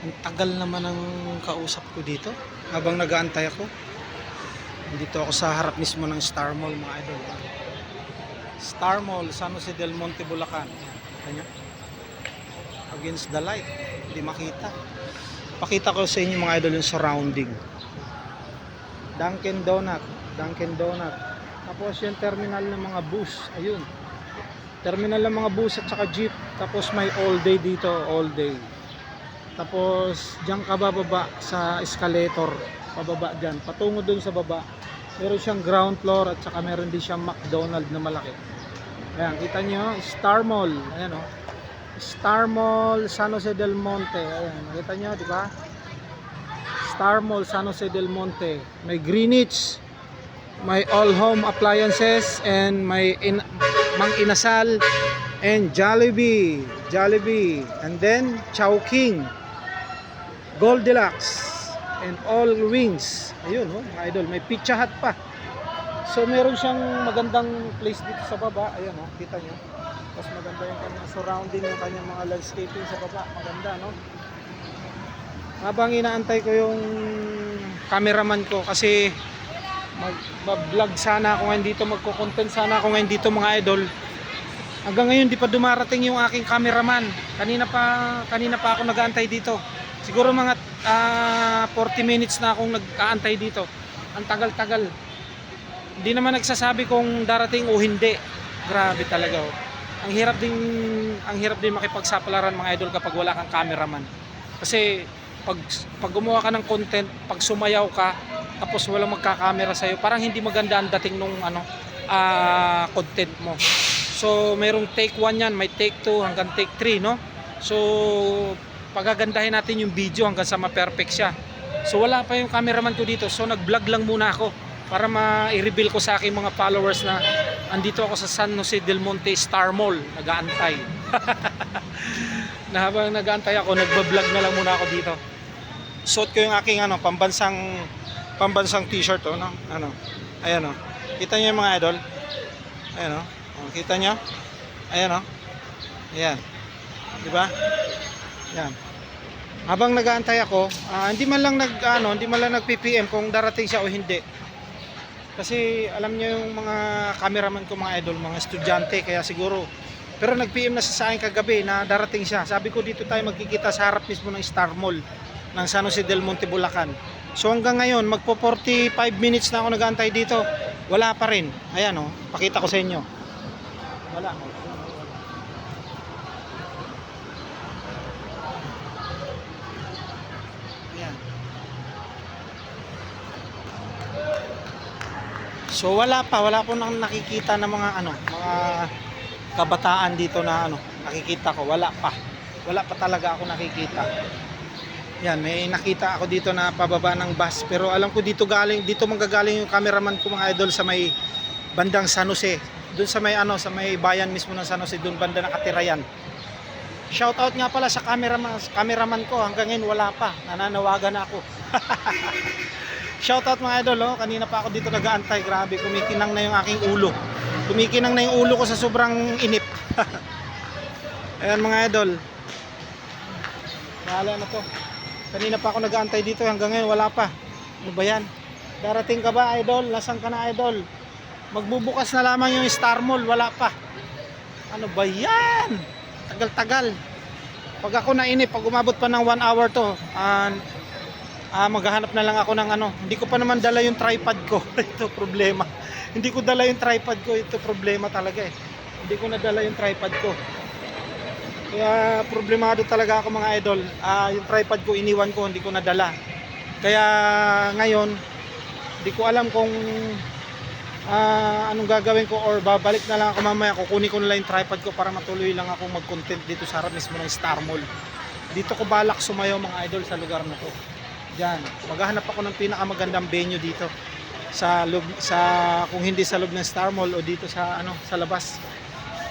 Ang tagal naman ng kausap ko dito habang nag-aantay ako. Dito ako sa harap mismo ng Star Mall mga idol. Star Mall, San Jose del Monte, Bulacan. Kanya. Against the light. Hindi makita. Pakita ko sa inyo mga idol yung surrounding. Dunkin Donut. Dunkin Donut. Tapos yung terminal ng mga bus. Ayun. Terminal ng mga bus at saka jeep. Tapos may all day dito. All day. Tapos diyan ka bababa sa escalator. Pababa diyan. Patungo dun sa baba. Meron siyang ground floor at saka meron din siyang McDonald na malaki. Ayan, kita nyo, Star Mall. Ayan o. Star Mall, San Jose del Monte. Ayan, nakita nyo, di ba? Star Mall, San Jose del Monte. May Greenwich, may all home appliances, and may in, Mang Inasal, and Jollibee. Jollibee. And then, Chowking. Goldilocks. And all wings. Ayun, oh, idol. May pizza hut pa. So, meron siyang magandang place dito sa baba. Ayan, oh, kita nyo. Tapos maganda yung kanyang surrounding, yung kanyang mga landscaping sa baba. Maganda, no? Habang inaantay ko yung cameraman ko kasi mag-vlog sana ako ngayon dito, magko-content sana ako ngayon dito mga idol. Hanggang ngayon di pa dumarating yung aking cameraman. Kanina pa kanina pa ako nag-aantay dito. Siguro mga ah, 40 minutes na akong nag-aantay dito. Ang tagal-tagal. Hindi naman nagsasabi kung darating o hindi. Grabe talaga oh. Ang hirap din ang hirap din makipagsapalaran mga idol kapag wala kang cameraman. Kasi pag pag gumawa ka ng content, pag sumayaw ka, tapos walang magka-camera sa parang hindi maganda ang dating nung ano ah, content mo. So, merong take 1 yan, may take 2 hanggang take 3, no? So, pagagandahin natin yung video hanggang sa ma-perfect siya. So, wala pa yung cameraman ko dito. So, nag-vlog lang muna ako para ma-reveal ko sa aking mga followers na andito ako sa San Jose del Monte Star Mall, nag-aantay. na habang nag-aantay ako, nagba-vlog na lang muna ako dito. Suot ko yung aking ano, pambansang pambansang t-shirt oh, no? Ano? Ayan oh. Kita niyo yung mga idol? Ayan oh. Oh, kita nyo? Ayan oh. Ayan. Di ba? Ayan. Habang nag-aantay ako, ah, hindi man lang nag ano, hindi man lang nag-PPM kung darating siya o hindi. Kasi alam niyo yung mga cameraman ko mga idol, mga estudyante kaya siguro pero nag-PM na sa akin kagabi na darating siya. Sabi ko dito tayo magkikita sa harap mismo ng Star Mall ng San Jose del Monte, Bulacan. So hanggang ngayon, magpo 45 minutes na ako nag-aantay dito. Wala pa rin. Ayan oh, pakita ko sa inyo. Wala. So wala pa, wala po nang nakikita ng mga ano, mga kabataan dito na ano, nakikita ko, wala pa. Wala pa talaga ako nakikita. Yan, may nakita ako dito na pababa ng bus, pero alam ko dito galing, dito manggagaling yung cameraman ko mga idol sa may bandang San Jose. Doon sa may ano, sa may bayan mismo ng San Jose, doon banda nakatira yan. Shout out nga pala sa cameraman, cameraman ko, hanggang ngayon wala pa. Nananawagan ako. Shout out mga idol, oh. kanina pa ako dito nag-aantay, grabe, kumikinang na yung aking ulo. Kumikinang na yung ulo ko sa sobrang inip. Ayan mga idol. Bahala na to. Kanina pa ako nag-aantay dito, hanggang ngayon wala pa. Ano ba yan? Darating ka ba idol? Nasaan ka na idol? Magbubukas na lamang yung Star Mall, wala pa. Ano ba yan? Tagal-tagal. Pag ako nainip, pag umabot pa ng 1 hour to, ah ah, maghahanap na lang ako ng ano. Hindi ko pa naman dala yung tripod ko. ito problema. Hindi ko dala yung tripod ko. Ito problema talaga eh. Hindi ko nadala yung tripod ko. Kaya problemado talaga ako mga idol. Ah, yung tripod ko iniwan ko, hindi ko nadala. Kaya ngayon, hindi ko alam kung ah, anong gagawin ko or babalik na lang ako mamaya. Kukunin ko na lang yung tripod ko para matuloy lang ako mag-content dito sa harap mismo ng Star Mall. Dito ko balak sumayaw mga idol sa lugar na to. Diyan. Maghahanap ako ng pinakamagandang venue dito sa loob sa kung hindi sa loob ng Star Mall o dito sa ano sa labas.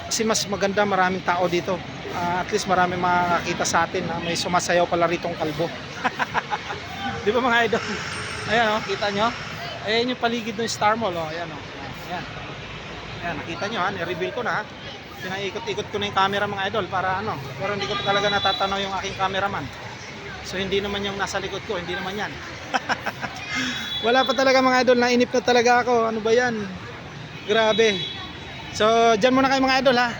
Kasi mas maganda maraming tao dito. Ah, at least marami makakita sa atin na may sumasayaw pala ritong kalbo. Di ba mga idol? Ayan oh, kita nyo? Ayan yung paligid ng Star Mall oh. Ayan oh. Ayan. Ayan, nakita nyo ha, ni-reveal ko na ha. Pinaikot-ikot ko na yung camera mga idol para ano. Pero hindi ko talaga natatanaw yung aking cameraman. So hindi naman yung nasa likod ko, hindi naman yan. Wala pa talaga mga idol, nainip na talaga ako. Ano ba yan? Grabe. So, dyan muna kayo mga idol ha.